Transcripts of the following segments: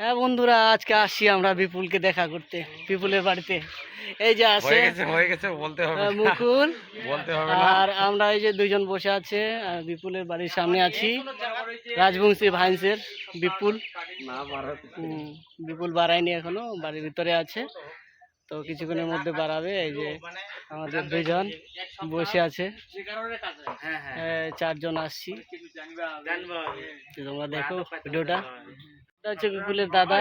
হ্যাঁ বন্ধুরা আজকে আসছি আমরা বিপুলকে দেখা করতে বিপুলের বাড়িতে। এই যে আছে হয়ে গেছে বলতে হবে মুকুল। বলতে হবে না। আর আমরা এই যে দুইজন বসে আছে আর বিপুলের বাড়ির সামনে আছি। রাজবংশী ভাইন্সের বিপুল। বিপুল বাড়ায়নি এখনও বাড়ির ভিতরে আছে। তো কিছুক্ষণের মধ্যে বাড়াবে এই যে আমাদের দুইজন বসে আছে। এই চারজন আসছি। তোমরা দেখো ভিডিওটা। এটা হচ্ছে বিপুলের দাদা।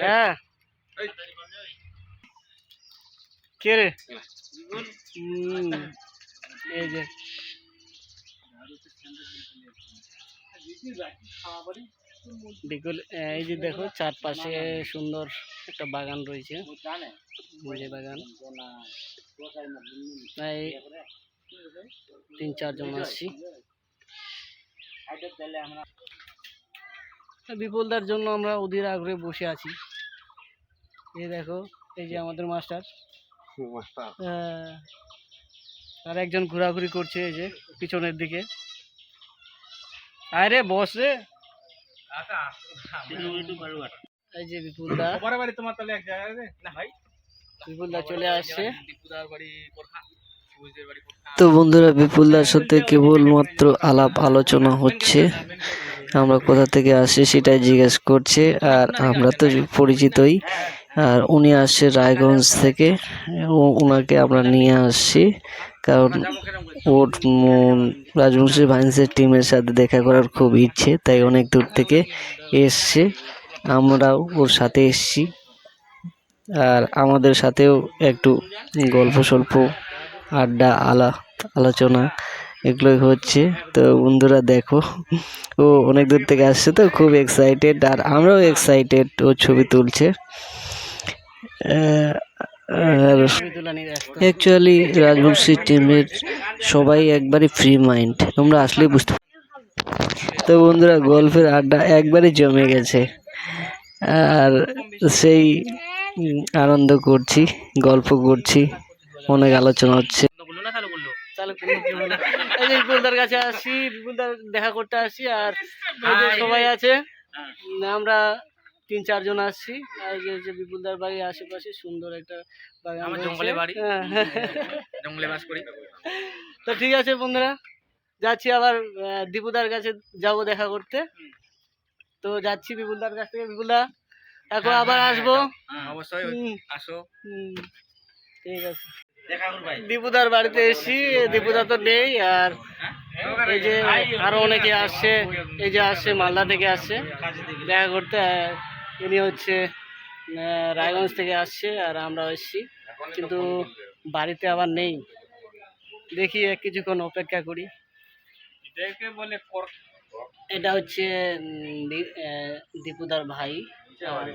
হ্যাঁ। কে রে? এই যে। বিকুল এই যে দেখো চারপাশে সুন্দর একটা বাগান রয়েছে। বাগান। তিন চারজন আসছি। বিপুলদার জন্য আমরা অধীর আগ্রহে বসে আছি। এই দেখো এই যে আমাদের মাস্টার। মাস্টার। আর একজন ঘোরাঘুরি করছে এই যে পিছনের দিকে। আরে বস রে। এই যে বিপুলদা। পরে বাড়ি তোমার তাহলে এক জায়গায় না ভাই। বিপুলদা চলে আসছে। বাড়ি তো বন্ধুরা, বিপুলদার সাথে কেবলমাত্র আলাপ আলোচনা হচ্ছে। আমরা কোথা থেকে আসি সেটাই জিজ্ঞেস করছে, আর আমরা তো পরিচিতই। আর উনি আসছে রায়গঞ্জ থেকে ওনাকে আমরা নিয়ে আসছি, কারণ ওর রাজবংশী ভাইন্সের টিমের সাথে দেখা করার খুব ইচ্ছে, তাই অনেক দূর থেকে এসছে। আমরাও ওর সাথে এসছি। আর আমাদের সাথেও একটু গল্প সল্প আড্ডা, আলা, আলোচনা, এগুলোই হচ্ছে। তো বন্ধুরা দেখো, ও অনেক দূর থেকে আসছে তো, খুব এক্সাইটেড আর আমরাও এক্সাইটেড ও ছবি তুলছে। আর অ্যাকচুয়ালি রাজবংশী টিমের সবাই একবারই ফ্রি মাইন্ড তোমরা আসলেই বুঝতে তো বন্ধুরা গল্পের আড্ডা একবারই জমে গেছে। আর সেই আনন্দ করছি, গল্প করছি। অনেক আলোচনা হচ্ছে। বিপুলদার কাছে আসছি বিপুলদার দেখা করতে আসছি আর সবাই আছে আমরা তিন চারজন আসছি আর যে বিপুলদার বাড়ির আশেপাশে সুন্দর একটা বাগান আমার জঙ্গলে বাড়ি। হ্যাঁ। জঙ্গলে বাস করি। তো ঠিক আছে বন্ধুরা যাচ্ছি আবার দীপুদার কাছে যাব দেখা করতে। তো যাচ্ছি বিপুলদার কাছ থেকে। বিপুলদা এখন আবার আসব। অবশ্যই হুম, আসো। হুম, ঠিক আছে। দীপুদার বাড়িতে এসেছি দীপুদা তো নেই, আর এই যে আরও অনেকে আসছে, এই যে আসছে, মালদা থেকে আসছে। দেখা করতে ইনি হচ্ছে রায়গঞ্জ থেকে আসছে, আর আমরা এসেছি। কিন্তু বাড়িতে আবার নেই। দেখি কিছুক্ষণ অপেক্ষা করি। এটা হচ্ছে দীপুদার ভাই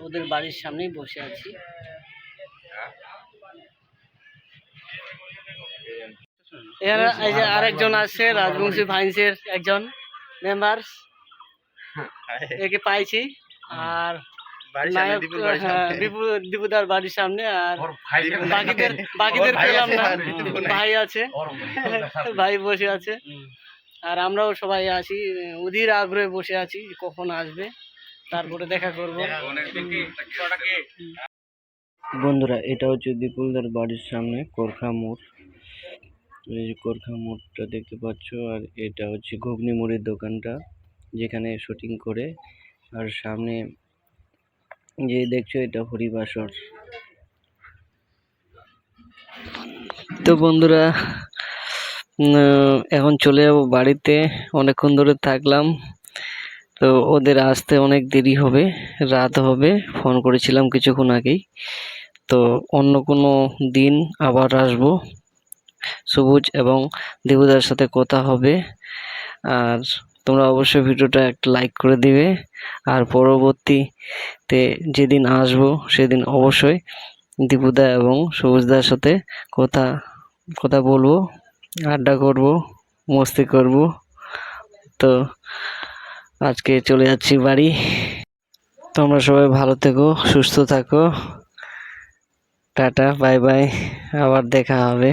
ওদের বাড়ির সামনেই বসে আছি। এখানে এই যে আরেকজন আছে রাজবংশী ভাইন্সের একজন মেম্বার একে পাইছি। আর বাড়ির নায়ক সামনে দীপুর বাড়ির হ্যাঁ, সামনে। দীপুদার বাড়ির সামনে আর ভাই বাকিদের বাকিদের ভাই পেলাম আছে, না। ভাই আছে। ভাই। বসে আছে। আর আমরাও সবাই আছি। অধীর আগ্রহে বসে আছি কখন আসবে তারপরে দেখা করব। বন্ধুরা এটা হচ্ছে বিপুলদার বাড়ির সামনে কোরখা মোড়। এই মোড়টা দেখতে পাচ্ছ, আর এটা হচ্ছে ঘুগনি মুড়ির দোকানটা, যেখানে শুটিং করে। আর সামনে যে দেখছ, এটা হরিবাসর তো বন্ধুরা এখন চলে যাব বাড়িতে। অনেকক্ষণ ধরে থাকলাম। তো ওদের আসতে অনেক দেরি হবে, রাত হবে। ফোন করেছিলাম কিছুক্ষণ আগেই। তো অন্য কোনো দিন আবার আসব। সবুজ এবং দেবুদার সাথে কথা হবে। আর তোমরা অবশ্যই ভিডিওটা একটা লাইক করে দিবে। আর পরবর্তীতে যেদিন আসব সেদিন অবশ্যই দীপুদা এবং সবুজদার সাথে কথা কথা বলব, আড্ডা করব, মস্তি করব। তো আজকে চলে যাচ্ছি বাড়ি। তোমরা সবাই ভালো থেকো, সুস্থ থাকো। টাটা, বাই বাই, আবার দেখা হবে।